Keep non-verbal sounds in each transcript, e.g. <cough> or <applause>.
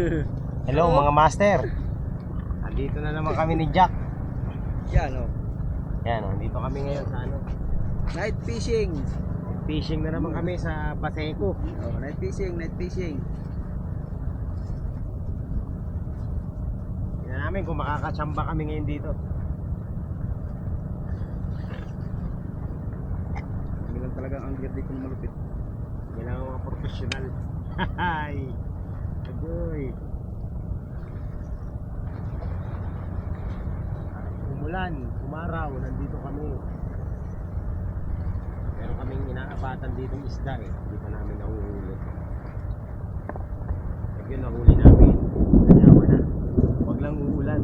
<laughs> Hello mga master. Andito na naman kami ni Jack. Yan oh. Yan, oh, dito kami ngayon sa ano. Night fishing. Fishing na naman kami sa Baseco. Oh, night fishing, night fishing. Tingnan namin kung makakatsamba kami ngayon dito. Lang talagang ang gear dito malupit. Ang mga professional. <laughs> Hay! Agoy! Umulan, umaraw, nandito kami. Meron kaming inaabatan dito isda eh. Hindi pa namin nahuhuli. Pag yun nahuli namin, nanyawa na. Huwag lang uulan.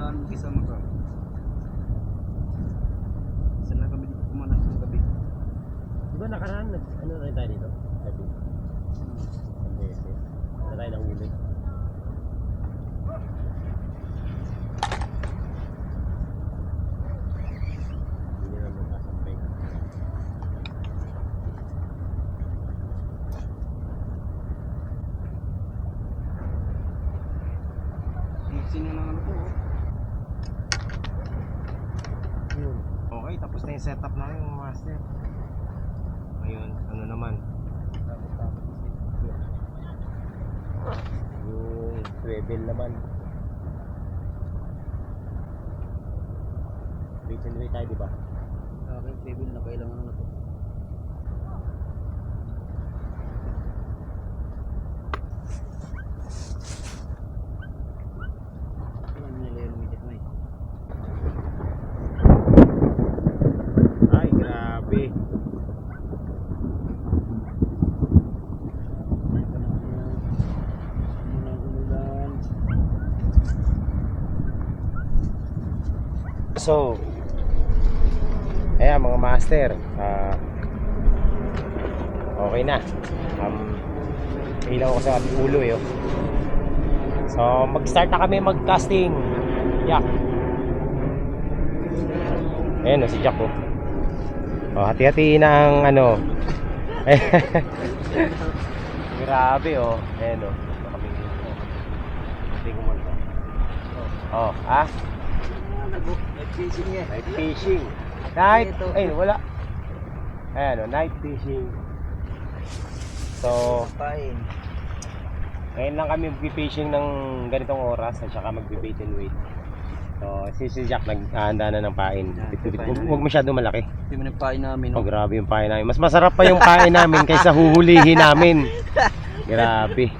Lang mag-isa maka. Isa lang kami dito kumanak ng gabi. Di ba nakaraan, ano na tayo dito? Ano tayo nahuli? Hindi na magkasampay. Mixing na ng ano to oh. Yun. Okay, tapos na yung setup namin mga master. Ngayon, ano naman? Yung swivel naman. Reach and wait tayo, di ba? Sa akin, table na kailangan na to. Ayan, nila yung lumikit na eh. Ay, grabe. Ay, panahon na. Umulan, umulan. So, ayan mga master, ah, okay na. Um, ilaw ko sa ulo eh. oh. So, mag-start na kami mag-casting. Jack. Ayan oh, si Jack oh. Oh, hati-hati na ang ano. <laughs> Grabe oh. Ayan oh. Dito. Hindi ko muna. Oh, ah? Night fishing eh. Night fishing. Night, ay wala. Ayan o, night fishing. So, Pain. ngayon lang kami mag-fishing ng ganitong oras at saka mag-bait and wait. So, si si Jack naghahanda na ng pain. Pain Huwag masyado malaki. Hindi mo nagpain namin. Oh, grabe yung pain namin. Mas masarap pa yung pain namin kaysa huhulihin namin. <laughs> Grabe.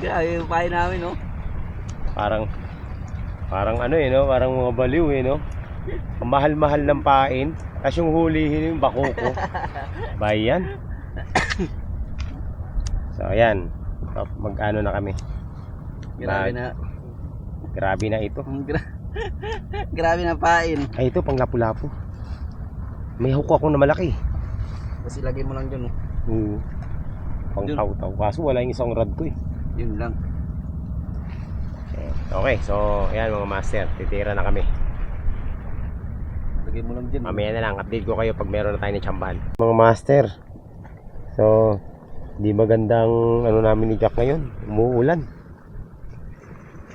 Grabe yung pain namin, no? Parang, parang ano eh, no? Parang mga baliw eh, no? Ang mahal-mahal ng pain, tapos yung hulihin yung bakoko. <laughs> Bayan. So, ayan. So, Mag-ano na kami. Grabe Mag- na. Grabe na ito. Gra <laughs> Grabe na pain. Ay, ito, pang lapu-lapu. May hook ako na malaki. Kasi lagay mo lang dyan, no? Oo. Pang taw-taw. Kaso wala yung isang rod ko eh. Yun lang. Okay, so, ayan mga master. Titira na kami. Lagay mo lang dyan. Mamaya na lang, update ko kayo pag meron na tayo ng tsambahan. Mga master, so, di magandang ano namin ni Jack ngayon, umuulan.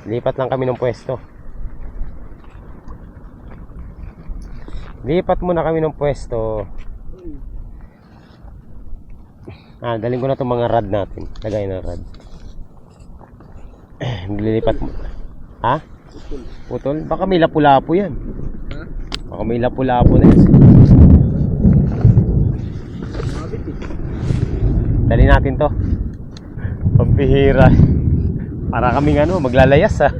Lipat lang kami ng pwesto. Lipat muna kami ng pwesto. Ah, daling ko na itong mga rad natin. Lagay na rad. <clears throat> Maglilipat mo. Ha? Putol? Baka may lapu-lapu yan. Ha? Baka may lapu-lapu na yan. Dali natin to. Pambihira. Para kaming ano, maglalayas ha. <laughs>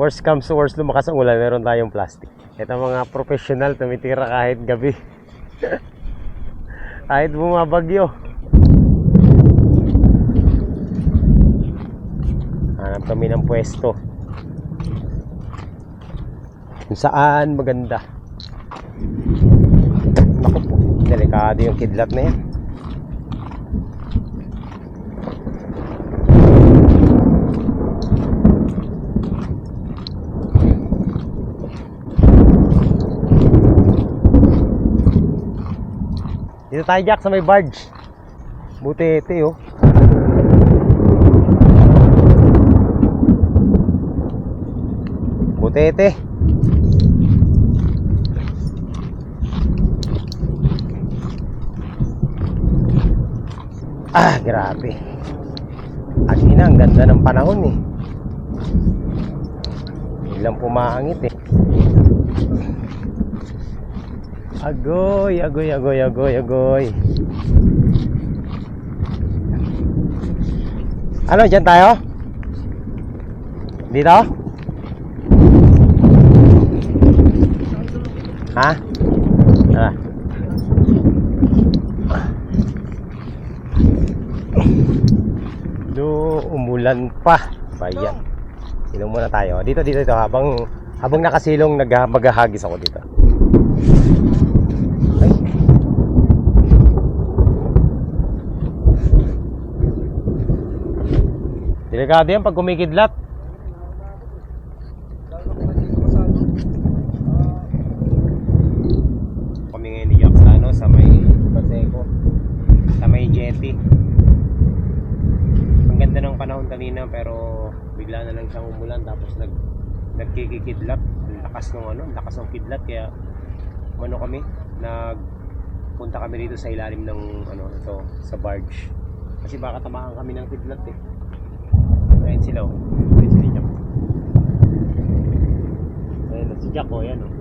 worst comes to worst, lumakas ang ulan, meron tayong plastic. Ito mga professional, tumitira kahit gabi. <laughs> kahit bumabagyo. Hanap kami ng pwesto. Kung saan maganda. Naku po, delikado yung kidlat na yan. Dito tayo Jack sa may barge. Butete oh. Butete. Ah, grabe. Ang ina, ang ganda ng panahon eh. Ilang pumaangit eh. Agoy, agoy, agoy, agoy, agoy. Ano, dyan tayo? Dito? Ha? Ah. Do, umulan pa. Bayan. Silong muna tayo. Dito, dito, dito. Habang, habang nakasilong, nag, maghahagis ako dito. Delikado yan pag kumikidlat. Kami ngayon ni Jack sa, ano, sa may Paseco. Sa may jetty. Ang ganda ng panahon kanina pero bigla na lang siyang umulan tapos nag nagkikikidlat. Ang lakas ng ano, ang lakas ng kidlat kaya ano kami, nag punta kami dito sa ilalim ng ano ito sa barge. Kasi baka tamaan kami ng kidlat eh. Ayun sila oh. Ayun si Jack. Ayun si Jack oh, yan oh.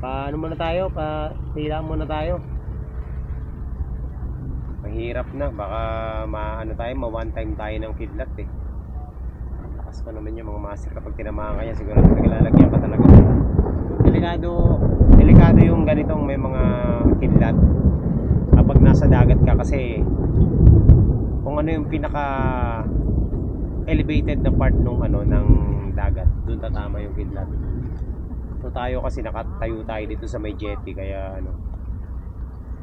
Paano muna tayo? Pa tila muna tayo. Mahirap na, baka maano tayo, ma one time tayo ng kidlat eh. Lakas pa naman yung mga master kapag tinamaan kanya, siguro naglalagyan pa talaga. Delikado, delikado yung ganitong may mga kidlat. Kapag nasa dagat ka kasi kung ano yung pinaka elevated na part nung ano ng dagat, doon tatama yung kidlat. So tayo kasi nakatayo tayo dito sa may jetty kaya ano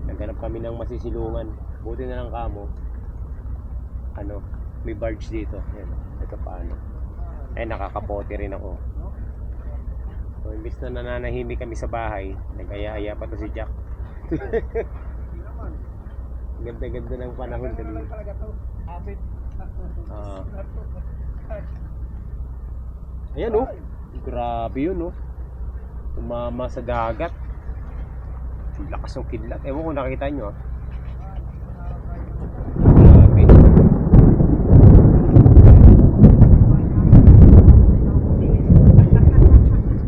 naghanap kami ng masisilungan. Buti na lang kamo. Ano, may barge dito. Ayan, ito pa ano. Eh nakakapote rin ako. So imbis na nananahimik kami sa bahay, nagaya-aya pa to si Jack. <laughs> Ganda-ganda ng panahon kanina. Ah. Ayan oh. Grabe yun oh. Tumama sa dagat. Lakas ng kidlat. Ewan ko nakita nyo ah. Grabe.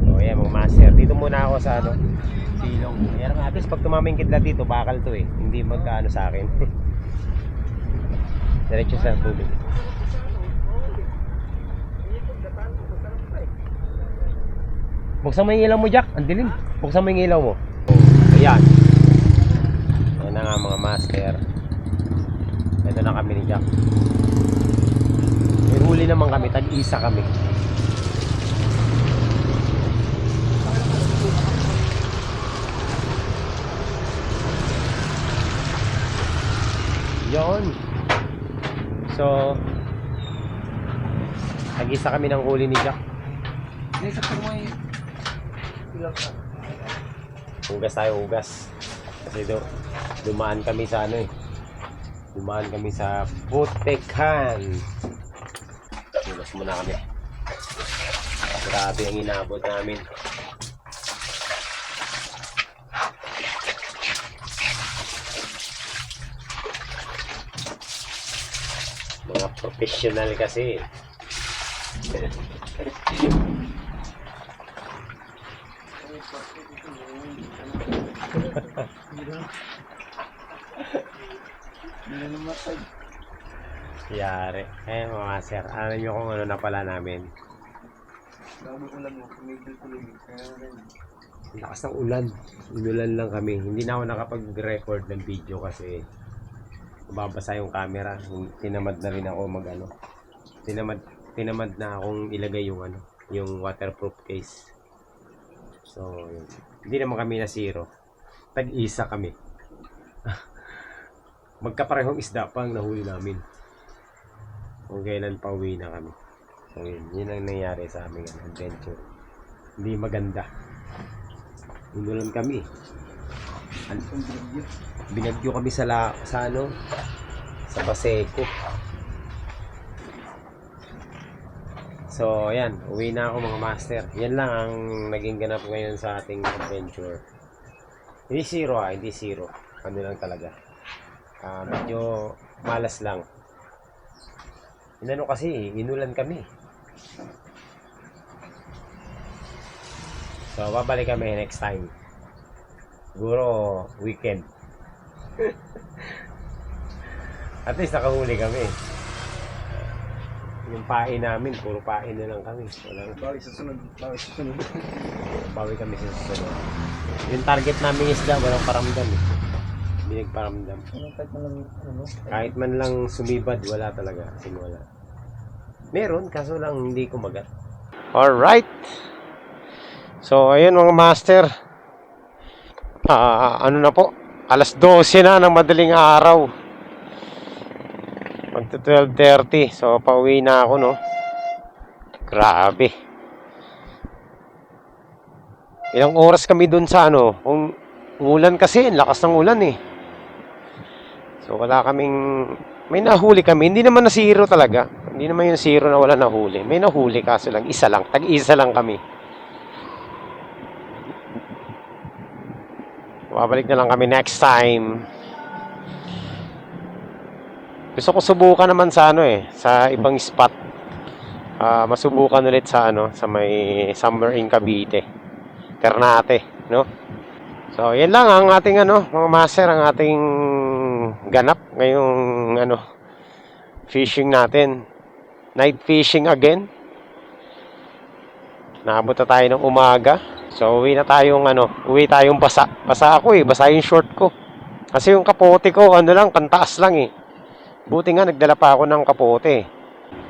So ayan mga master. Dito muna ako sa ano. Silong. Nga. At least pag tumama yung kidlat dito, bakal to eh. Hindi magkaano sa akin. <laughs> Diretso sa tubig. Buksan mo yung ilaw mo, Jack. Ang dilim. Buksan mo yung ilaw mo. Ayan. Ayan na nga mga master. Ito na kami ni Jack. May huli naman kami. Tag-isa kami. Yon. So, tag-isa kami ng huli ni Jack. Hugas tayo, hugas. Kasi do, dumaan kami sa ano eh. Dumaan kami sa Butekan. Hugas muna kami. Grabe ang inabot namin. Mga professional kasi. Yari. Eh mga sir, ano nyo kung ano na pala namin. Lakas ng ulan. Inulan lang kami. Hindi na ako nakapag-record ng video kasi babasa yung camera. Tinamad na rin ako mag ano. Tinamad, tinamad na akong ilagay yung ano, yung waterproof case. So, yun. Hindi naman kami na zero. Tag-isa kami. <laughs> Magkaparehong isda pa ang nahuli namin. Kung kailan pa uwi na kami. So, yun. Yun ang nangyari sa aming ano, adventure. Hindi maganda. Inulan kami. An- Binagyo kami sa, la, sa ano, sa Baseco. So, ayan, uwi na ako mga master. Yan lang ang naging ganap ngayon sa ating adventure. Hindi zero ah, hindi zero. Ano lang talaga. Ah, medyo malas lang. Inano kasi, inulan kami. So, babalik kami next time. Siguro, weekend. At least nakahuli kami. Yung pain namin, puro pain na lang kami. Walang Bawi sa sunod. Bawi sa sunod. bawi kami sa susunod. Yung target namin isda, walang paramdam eh. Hindi nagparamdam. Kahit man lang, ano? Kahit man lang sumibad, wala talaga. Simula. Meron, kaso lang hindi kumagat. Alright. So, ayun mga master. Ah, ano na po? Alas 12 na ng madaling araw. Magto 12.30. So, pauwi na ako, no? Grabe. Ilang oras kami dun sa ano? Kung ulan kasi, lakas ng ulan eh. So wala kaming may nahuli kami. Hindi naman na zero talaga. Hindi naman yung zero na wala nahuli. May nahuli kaso lang isa lang. Tag-isa lang kami. Babalik na lang kami next time. Gusto ko subukan naman sa ano eh, sa ibang spot. Ah, masubukan ulit sa ano, sa may summer in Cavite. Ternate, no? So, yan lang ang ating ano, mga master, ang ating ganap ngayong ano, fishing natin. Night fishing again. Naabot na tayo ng umaga. So, uwi na tayong ano, uwi tayong basa. Basa ako eh, basa yung short ko. Kasi yung kapote ko, ano lang, kantaas lang eh. Buti nga, nagdala pa ako ng kapote.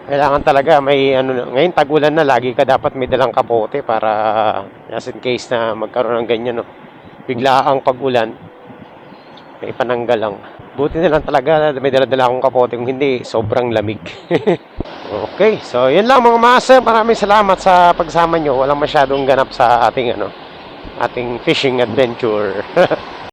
Kailangan talaga may ano, ngayon tagulan na, lagi ka dapat may dalang kapote para just in case na magkaroon ng ganyan, no bigla ang pag-ulan, may pananggal lang. Buti na lang talaga may dala-dala akong kapote. Kung hindi, sobrang lamig. <laughs> okay, so yun lang mga master. Maraming salamat sa pagsama nyo. Walang masyadong ganap sa ating ano, ating fishing adventure. <laughs>